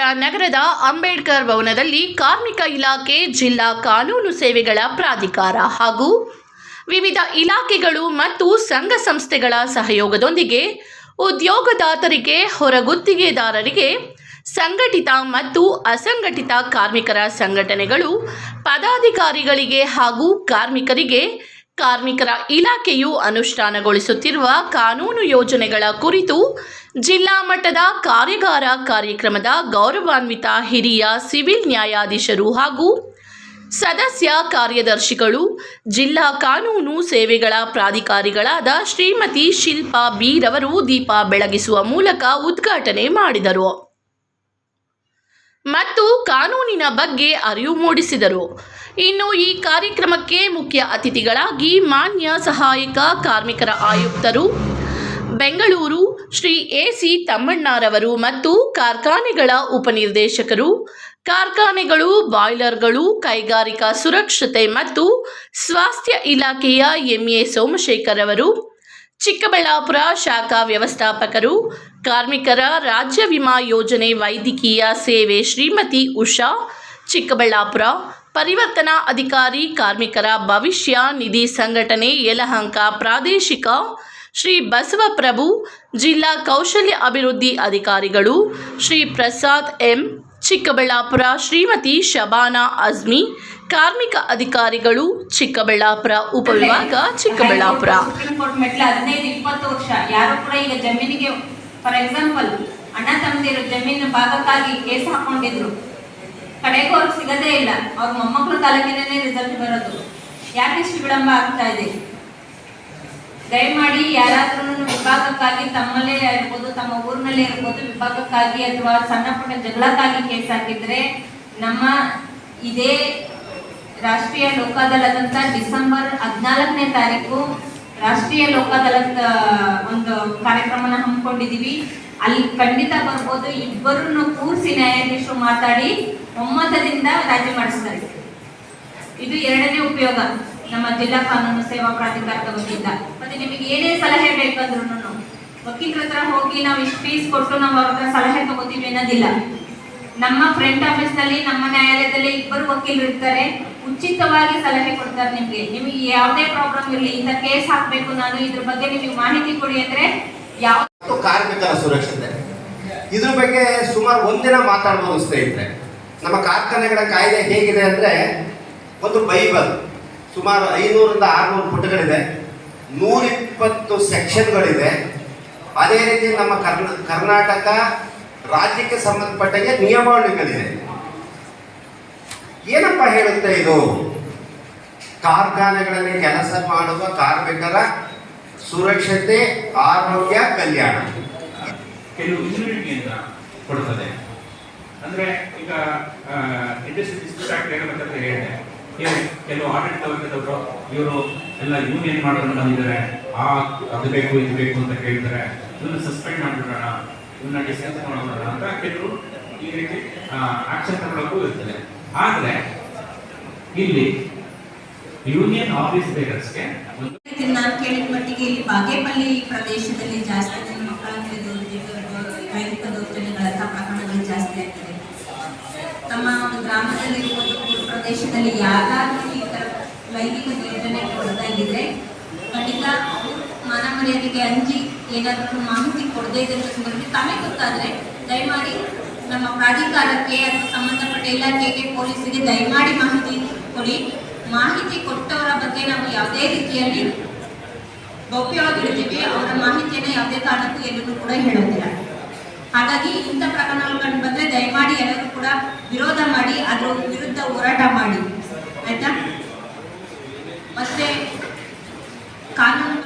ನಗರದ ಅಂಬೇಡ್ಕರ್ ಭವನದಲ್ಲಿ ಕಾರ್ಮಿಕ ಇಲಾಖೆ, ಜಿಲ್ಲಾ ಕಾನೂನು ಸೇವೆಗಳ ಪ್ರಾಧಿಕಾರ ಹಾಗೂ ವಿವಿಧ ಇಲಾಖೆಗಳು ಮತ್ತು ಸಂಘ ಸಂಸ್ಥೆಗಳ ಸಹಯೋಗದೊಂದಿಗೆ ಉದ್ಯೋಗದಾತರಿಗೆ, ಹೊರಗುತ್ತಿಗೆದಾರರಿಗೆ ಸಂಘಟಿತ ಮತ್ತು ಅಸಂಘಟಿತ ಕಾರ್ಮಿಕರ ಸಂಘಟನೆಗಳು, ಪದಾಧಿಕಾರಿಗಳಿಗೆ ಹಾಗೂ ಕಾರ್ಮಿಕರಿಗೆ ಕಾರ್ಮಿಕರ ಇಲಾಖೆಯು ಅನುಷ್ಠಾನಗೊಳಿಸುತ್ತಿರುವ ಕಾನೂನು ಯೋಜನೆಗಳ ಕುರಿತು ಜಿಲ್ಲಾ ಮಟ್ಟದ ಕಾರ್ಯಾಗಾರ ಕಾರ್ಯಕ್ರಮದ ಗೌರವಾನ್ವಿತ ಹಿರಿಯ ಸಿವಿಲ್ ನ್ಯಾಯಾಧೀಶರು ಹಾಗೂ ಸದಸ್ಯ ಕಾರ್ಯದರ್ಶಿಗಳು, ಜಿಲ್ಲಾ ಕಾನೂನು ಸೇವೆಗಳ ಪ್ರಾಧಿಕಾರಿಗಳಾದ ಶ್ರೀಮತಿ ಶಿಲ್ಪಾ ಬಿ ರವರು ದೀಪ ಬೆಳಗಿಸುವ ಮೂಲಕ ಉದ್ಘಾಟನೆ ಮಾಡಿದರು. ಮತ್ತು ಕಾನೂನಿನ ಬಗ್ಗೆ ಅರಿವು ಮೂಡಿಸಿದರು. ಇನ್ನು ಈ ಕಾರ್ಯಕ್ರಮಕ್ಕೆ ಮುಖ್ಯ ಅತಿಥಿಗಳಾಗಿ ಮಾನ್ಯ ಸಹಾಯಕ ಕಾರ್ಮಿಕರ ಆಯುಕ್ತರು, ಬೆಂಗಳೂರು ಶ್ರೀ ಎ ಸಿ ತಮ್ಮಣ್ಣರವರು ಮತ್ತು ಕಾರ್ಖಾನೆಗಳ ಉಪನಿರ್ದೇಶಕರು, ಕಾರ್ಖಾನೆಗಳು, ಬಾಯ್ಲರ್ಗಳು, ಕೈಗಾರಿಕಾ ಸುರಕ್ಷತೆ ಮತ್ತು ಸ್ವಾಸ್ಥ್ಯ ಇಲಾಖೆಯ ಎಂಎ ಸೋಮಶೇಖರ್ ಅವರು ಚಿಕ್ಕಬಳ್ಳಾಪುರ ಶಾಖಾ ವ್ಯವಸ್ಥಾಪಕರು, ಕಾರ್ಮಿಕರ ರಾಜ್ಯ ವಿಮಾ ಯೋಜನೆ ವೈದ್ಯಕೀಯ ಸೇವೆ ಶ್ರೀಮತಿ ಉಷಾ, ಚಿಕ್ಕಬಳ್ಳಾಪುರ ಪರಿವರ್ತನಾ ಅಧಿಕಾರಿ ಕಾರ್ಮಿಕರ ಭವಿಷ್ಯ ನಿಧಿ ಸಂಘಟನೆ ಯಲಹಂಕ ಪ್ರಾದೇಶಿಕ, ಶ್ರೀ ಬಸವಪ್ರಭು ಜಿಲ್ಲಾ ಕೌಶಲ್ಯ ಅಭಿವೃದ್ಧಿ ಅಧಿಕಾರಿಗಳು, ಶ್ರೀ ಪ್ರಸಾದ್ ಎಂ. ಚಿಕ್ಕಬಳ್ಳಾಪುರ ಶ್ರೀಮತಿ ಶಬಾನಾ ಅಜ್ಮಿ, ಕಾರ್ಮಿಕ ಅಧಿಕಾರಿಗಳು ಚಿಕ್ಕಬಳ್ಳಾಪುರ, ಉಪವಿಭಾಗ ಚಿಕ್ಕಬಳ್ಳಾಪುರ. ಹದಿನೈದು ಇಪ್ಪತ್ತು ವರ್ಷ ಈಗ ಜಮೀನಿಗೆ ಫಾರ್ ಎಕ್ಸಾಂಪಲ್ ಅಣ್ಣ ತಮ್ಮದಿರು ಜಮೀನು ಭಾಗಕ್ಕಾಗಿ ಕೇಸ್ ಹಾಕೊಂಡಿದ್ರು ಕಡೆಗೂ ಅವ್ರಿಗೆ ಸಿಗದೇ ಇಲ್ಲ. ಅವ್ರ ಮೊಮ್ಮಕ್ಕಳು ತಾಲೂಕಿನೇ ರಿಸಲ್ಟ್ ಬರೋದು. ಯಾಕೆ ಇಷ್ಟು ವಿಳಂಬ ಆಗ್ತಾ ಇದೆ? ದಯಮಾಡಿ ಯಾರಾದ್ರೂ ವಿಭಾಗಕ್ಕಾಗಿ ತಮ್ಮಲ್ಲೇ ಇರ್ಬೋದು, ತಮ್ಮ ಊರಿನಲ್ಲೇ ಇರ್ಬೋದು, ವಿಭಾಗಕ್ಕಾಗಿ ಅಥವಾ ಸಣ್ಣ ಪುಟ್ಟ ಜಗಳಕ್ಕಾಗಿ ಕೇಸ್ ಹಾಕಿದ್ರೆ ನಮ್ಮ ಇದೇ ರಾಷ್ಟ್ರೀಯ ಲೋಕದಳದಂತ ಡಿಸೆಂಬರ್ ಹದಿನಾಲ್ಕನೇ ತಾರೀಕು ರಾಷ್ಟ್ರೀಯ ಲೋಕದಳದ ಒಂದು ಕಾರ್ಯಕ್ರಮನ ಹಮ್ಮಿಕೊಂಡಿದೀವಿ. ಅಲ್ಲಿ ಖಂಡಿತ ಬರ್ಬೋದು. ಇಬ್ಬರನ್ನು ಕೂರಿಸಿ ನ್ಯಾಯಾಧೀಶರು ಮಾತಾಡಿ ಒಮ್ಮತದಿಂದ ರಾಜಿ ಮಾಡಿಸ್ತಾರೆ. ಇದು ಎರಡನೇ ಉಪಯೋಗ. ನಮ್ಮ ಜಿಲ್ಲಾ ಕಾನೂನು ಸೇವಾ ಪ್ರಾಧಿಕಾರದ ವತಿಯಿಂದ ಮತ್ತೆ ನಿಮಗೆ ಏನೇ ಸಲಹೆ ಬೇಕಂದ್ರು ವಕೀಲರ ಹತ್ರ ಹೋಗಿ ನಾವು ಇಷ್ಟು ಫೀಸ್ ಕೊಟ್ಟು ನಾವು ಅವ್ರ ಹತ್ರ ಸಲಹೆ ತಗೋತೀವಿ ಅನ್ನೋದಿಲ್ಲ. ನಮ್ಮ ಫ್ರಂಟ್ ಆಫೀಸ್ನಲ್ಲಿ, ನಮ್ಮ ನ್ಯಾಯಾಲಯದಲ್ಲಿ ಇಬ್ಬರು ವಕೀಲರು ಇರ್ತಾರೆ. ಉಚಿತವಾಗಿ ಸಲಹೆ ಕೊಡ್ತಾರೆ ನಿಮ್ಗೆ. ನಿಮಗೆ ಯಾವುದೇ ಪ್ರಾಬ್ಲಮ್ ಇರಲಿ, ಇಂಥ ಕೇಸ್ ಹಾಕ್ಬೇಕು ನಾನು, ಇದ್ರ ಬಗ್ಗೆ ನಿಮಗೆ ಮಾಹಿತಿ ಕೊಡಿ ಅಂದ್ರೆ ಯಾವ ಕಾರ್ಮಿಕರ ಸುರಕ್ಷತೆ. ಇದ್ರ ಬಗ್ಗೆ ಸುಮಾರು ಒಂದಿನ ಮಾತಾಡುವ ಸ್ನೇಹಿತರೆ. ನಮ್ಮ ಕಾರ್ಖಾನೆಗಳ ಕಾಯ್ದೆ ಹೇಗಿದೆ ಅಂದ್ರೆ ಒಂದು ಬೈಬಲ್. ಸುಮಾರು ಐನೂರಿಂದ ಆರುನೂರು ಪುಟಗಳಿದೆ. ನೂರಿಪ್ಪತ್ತು ಸೆಕ್ಷನ್ಗಳಿದೆ ಅದೇ ರೀತಿ ನಮ್ಮ ಕರ್ನ, ಕರ್ನಾಟಕ ರಾಜ್ಯಕ್ಕೆ ಸಂಬಂಧಪಟ್ಟಂಗೆ ನಿಯಮಾವಳಿಗಳಿದೆ ಏನಪ್ಪ ಹೇಳುತ್ತೆ ಇದು? ಕಾರ್ಖಾನೆಗಳಲ್ಲಿ ಕೆಲಸ ಮಾಡುವ ಕಾರ್ಮಿಕರ ಸುರಕ್ಷತೆ, ಆರೋಗ್ಯ, ಕಲ್ಯಾಣ. ಕೆಲವು ಕೊಡ್ತದೆ. ಅಂದ್ರೆ ಈಗ ಇಂಡಸ್ಟ್ರಿ ಡಿಸ್ಟ್ರಿಕ್ಟ್ ಹೇಳಿದೆ ಕೆಲವು ಆಡಳಿತ ವರ್ಗದವರು ಇವರು ಎಲ್ಲ ಯೂನಿಯನ್ ಮಾಡೋಣ ಬಂದಿದ್ದಾರೆ. ಆ, ಅದು ಬೇಕು, ಇದು ಬೇಕು ಅಂತ ಕೇಳಿದ್ದಾರೆ. ಇವನ್ನ ಸಸ್ಪೆಂಡ್ ಮಾಡಿಬಿಡೋಣ ಇವನ್ನ ಡಿಸ್ಕಸ್ ಮಾಡೋಣ ಅಂತ ಕೆಲವರು ಈ ರೀತಿ ಆಕ್ಷನ್ ತಗೊಳ್ಳೋಕ್ಕೂ ಇರ್ತದೆ. ಆದರೆ, ಇಲ್ಲಿ ಯೂನಿಯನ್ ಆಫೀಸ್ ಬೇಕರ್ಸ್ಗೆ ಇದನ್ನ ನಾನು ಕೇಳಿದ ಮಟ್ಟಿಗೆ ಇಲ್ಲಿ ಬಾಗೇಪಲ್ಲಿ ಪ್ರದೇಶದಲ್ಲಿ ಜಾಸ್ತಿ ಪ್ರದೇಶದಲ್ಲಿ ಯಾರಾದ್ರೂ ಈ ಥರ ಲೈಂಗಿಕ ದೌರ್ಜನ್ಯಕ್ಕೆ ಒಳಗಾಗಿದ್ರೆ ಖಂಡಿತ ಮಾನ ಮರ್ಯಾದೆಗೆ ಅಂಜಿ ಏನಾದರೂ ಮಾಹಿತಿ ಕೊಡದೇ ಇದ್ದ ಸಂದರ್ಭದಲ್ಲಿ ತಾನೇ ಗೊತ್ತಾದ್ರೆ ದಯಮಾಡಿ ನಮ್ಮ ಪ್ರಾಧಿಕಾರಕ್ಕೆ ಅಥವಾ ಸಂಬಂಧಪಟ್ಟ ಇಲಾಖೆಗೆ ಪೊಲೀಸರಿಗೆ ದಯಮಾಡಿ ಮಾಹಿತಿ ಕೊಡಿ. ಮಾಹಿತಿ ಕೊಟ್ಟವರ ಬಗ್ಗೆ ನಾವು ಯಾವುದೇ ರೀತಿಯಲ್ಲಿ ಗೌಪ್ಯವಾಗಿಡ್ತೀವಿ ಅವರ ಮಾಹಿತಿಯನ್ನು ಯಾವುದೇ ಕಾರಣಕ್ಕೂ ಎಲ್ಲರೂ ಕೂಡ ಹೇಳೋದಿಲ್ಲ. ಹಾಗಾಗಿ ಇಂಥ ಪ್ರಕರಣಗಳು ಕಂಡು ಬಂದರೆ ದಯಮಾಡಿ ಎಲ್ಲರೂ ಕೂಡ ವಿರೋಧ ಮಾಡಿ, ಅದರ ವಿರುದ್ಧ ಹೋರಾಟ ಮಾಡಿ. ಆಯಿತಾ? ಮತ್ತೆ ಕಾನೂನು